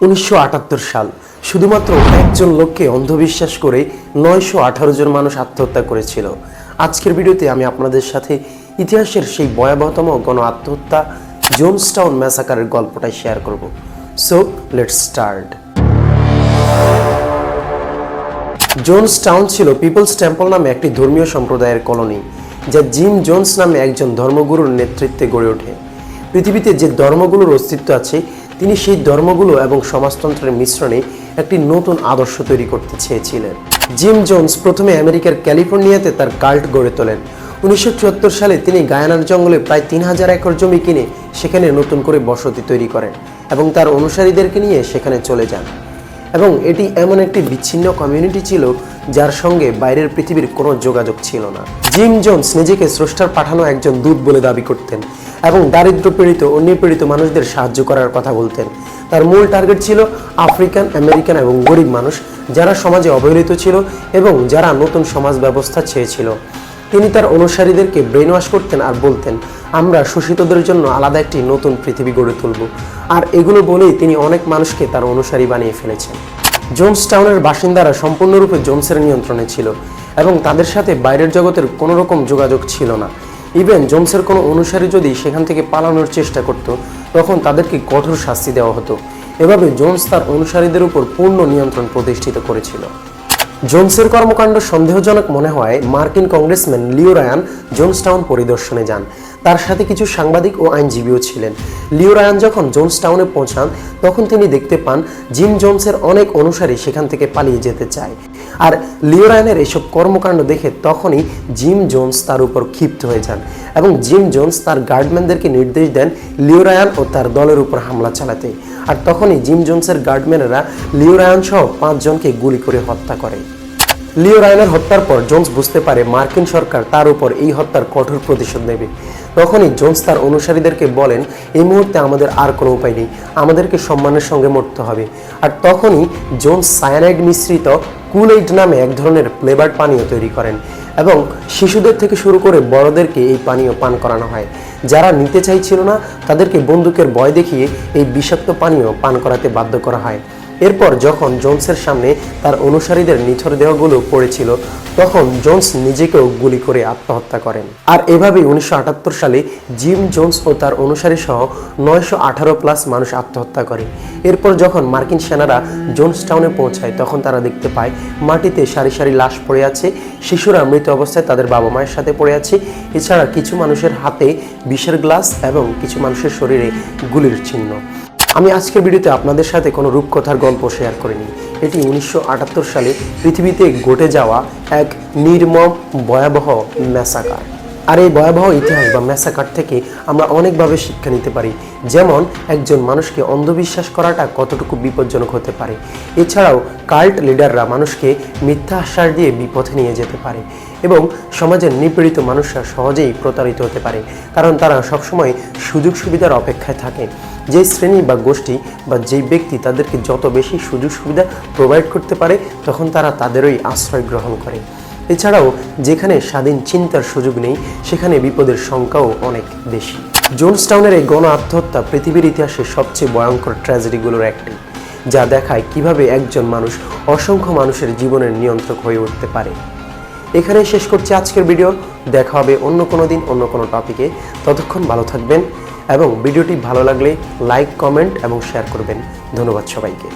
উনিশশো আটাত্তর সাল। শুধুমাত্র একজন লোককে অন্ধবিশ্বাস করে নয়শো আঠারো জন মানুষ আত্মহত্যা করেছিল। আজকের ভিডিওতে আমি আপনাদের সাথে ইতিহাসের সেই ভয়াবহতম গণ আত্মহত্যা জোনসটাউন ম্যাসাকারের গল্পটাই শেয়ার করব। So let's start Jonestown ছিল পিপলস টেম্পল নামে একটি ধর্মীয় সম্প্রদায়ের কলোনি, যা জিম জোনস নামে একজন ধর্মগুরুর নেতৃত্বে গড়ে ওঠে। পৃথিবীতে যে ধর্মগুলোর অস্তিত্ব আছে তিনি সেই ধর্মগুলো এবং সমাজতন্ত্রের মিশ্রণে একটি নতুন আদর্শ তৈরি করতে চেয়েছিলেন। জিম জোনস প্রথমে আমেরিকার ক্যালিফোর্নিয়াতে তার কাল্ট গড়ে তোলেন। উনিশশো সালে তিনি গায়ানার জঙ্গলে প্রায় তিন হাজার একর জমি কিনে সেখানে নতুন করে বসতি তৈরি করেন এবং তার অনুসারীদেরকে নিয়ে সেখানে চলে যান। এবং এটি এমন একটি বিচ্ছিন্ন কমিউনিটি ছিল যার সঙ্গে বাইরের পৃথিবীর কোনো যোগাযোগ ছিল না। জিম জোনস নিজেকে স্রষ্টার পাঠানো একজন দূত বলে দাবি করতেন এবং দারিদ্র পীড়িত ও নিপীড়িত মানুষদের সাহায্য করার কথা বলতেন। তার মূল টার্গেট ছিল আফ্রিকান, আমেরিকান এবং গরিব মানুষ যারা সমাজে অবহেলিত ছিল এবং যারা নতুন সমাজ ব্যবস্থা চেয়েছিল। তিনি তার অনুসারীদেরকে ব্রেন ওয়াশ করতেন আর বলতেন, আমরা শোষিতদের জন্য আলাদা একটি নতুন পৃথিবী গড়ে তুলব। আর এগুলো বলেই তিনি অনেক মানুষকে তার অনুসারী বানিয়ে ফেলেছেন। জোনস টাউনের বাসিন্দারা সম্পূর্ণরূপে জোনসের নিয়ন্ত্রণে ছিল এবং তাদের সাথে বাইরের জগতের কোনো রকম যোগাযোগ ছিল না। ইভেন জোনসের কোনো অনুসারী যদি সেখান থেকে পালানোর চেষ্টা করত, তখন তাদেরকে কঠোর শাস্তি দেওয়া হতো। এভাবে জোনস তার অনুসারীদের উপর পূর্ণ নিয়ন্ত্রণ প্রতিষ্ঠিত করেছিল। জোনসের কর্মকাণ্ড সন্দেহজনক মনে হয় মার্কিন কংগ্রেসম্যান লিও রায়ান জোনসটাউন পরিদর্শনে যান। তার সাথে কিছু সাংবাদিক ও আইনজীবীও ছিলেন। লিও রায়ান যখন জোন্স টাউনে পৌঁছান, তখন তিনি দেখতে পান জিম জোন্সের অনেক অনুসারী সেখান থেকে পালিয়ে যেতে চায়। আর লিও রায়ানের এসব কর্মকাণ্ড দেখে তখনই জিম জোন্স তার উপর ক্ষিপ্ত হয়ে যান এবং জিম জোনস তার গার্ডম্যানদেরকে নির্দেশ দেন লিও রায়ান ও তার দলের উপর হামলা চালাতে। আর তখনই জিম জোন্সের গার্ডম্যানেরা লিও রায়ান সহ পাঁচজনকে গুলি করে হত্যা করে। লিও রায়নের হত্যার পর জোন্স বুঝতে পারে মার্কিন সরকার তার উপর এই হত্যার কঠোর প্রতিশোধ নেবে। তখনই জোন্স তার অনুসারীদেরকে বলেন, এই মুহূর্তে আমাদের আর কোনো উপায় নেই। আমাদেরকে সম্মানের সঙ্গে মরতে হবে। আর তখনই জোন্স সায়ানাইড মিশ্রিত কুলএইড নামে এক ধরনের ফ্লেভার্ড পানীয় তৈরি করেন এবং শিশুদের থেকে শুরু করে বড়দেরকে এই পানীয় পান করানো হয়। যারা নিতে চাইছিল না, তাদেরকে বন্দুকের ভয় দেখিয়ে এই বিষাক্ত পানীয় পান করাতে বাধ্য করা হয়। এরপর যখন জোন্সের সামনে তার অনুসারীদের নিথর দেহগুলো পড়েছিল, তখন জোন্স নিজেকেও গুলি করে আত্মহত্যা করেন। আর এভাবেই উনিশশো আটাত্তর সালে জিম জোনস ও তার অনুসারী সহ নয়শো আঠারো প্লাস মানুষ আত্মহত্যা করে। এরপর যখন মার্কিন সেনারা জোনস টাউনে পৌঁছায়, তখন তারা দেখতে পায়, মাটিতে সারি সারি লাশ পড়ে আছে, শিশুরা মৃত অবস্থায় তাদের বাবা মায়ের সাথে পড়ে আছে। এছাড়া কিছু মানুষের হাতে বিষের গ্লাস এবং কিছু মানুষের শরীরে গুলির চিহ্ন। আমি আজকের ভিডিওতে আপনাদের সাথে কোনো রূপকথার গল্প শেয়ার করিনি। এটি উনিশশো আটাত্তর সালে পৃথিবীতে ঘটে যাওয়া এক নির্মম, ভয়াবহ ম্যাসাকার। আর এই ভয়াবহ ইতিহাস বা ম্যাসাকার থেকে আমরা অনেকভাবে শিক্ষা নিতে পারি। যেমন, একজন মানুষকে অন্ধবিশ্বাস করাটা কতটুকু বিপজ্জনক হতে পারে। এছাড়াও, কাল্ট লিডাররা মানুষকে মিথ্যা আশ্বাস দিয়ে বিপথে নিয়ে যেতে পারে এবং সমাজের নিপীড়িত মানুষরা সহজেই প্রতারিত হতে পারে, কারণ তারা সবসময় সুযোগ সুবিধার অপেক্ষায় থাকে। যে শ্রেণি বা গোষ্ঠী বা যেই ব্যক্তি তাদেরকে যত বেশি সুযোগ সুবিধা প্রোভাইড করতে পারে, তখন তারা তাদেরই আশ্রয় গ্রহণ করে। এছাড়াও যেখানে স্বাধীন চিন্তার সুযোগ নেই, সেখানে বিপদের সংখ্যাও অনেক বেশি। জোনসটাউনের এই গণ আত্মহত্যা পৃথিবীর ইতিহাসে সবচেয়ে ভয়ঙ্কর ট্র্যাজেডিগুলোর একটি, যা দেখায় কীভাবে একজন মানুষ অসংখ্য মানুষের জীবনের নিয়ন্ত্রক হয়ে উঠতে পারে। এখানে শেষ করছি আজকের ভিডিও। দেখা হবে অন্য কোনো দিন, অন্য কোনো টপিকে। ততক্ষণ ভালো থাকবেন এবং ভিডিওটি ভালো লাগলে লাইক, কমেন্ট এবং শেয়ার করবেন। ধন্যবাদ সবাইকে।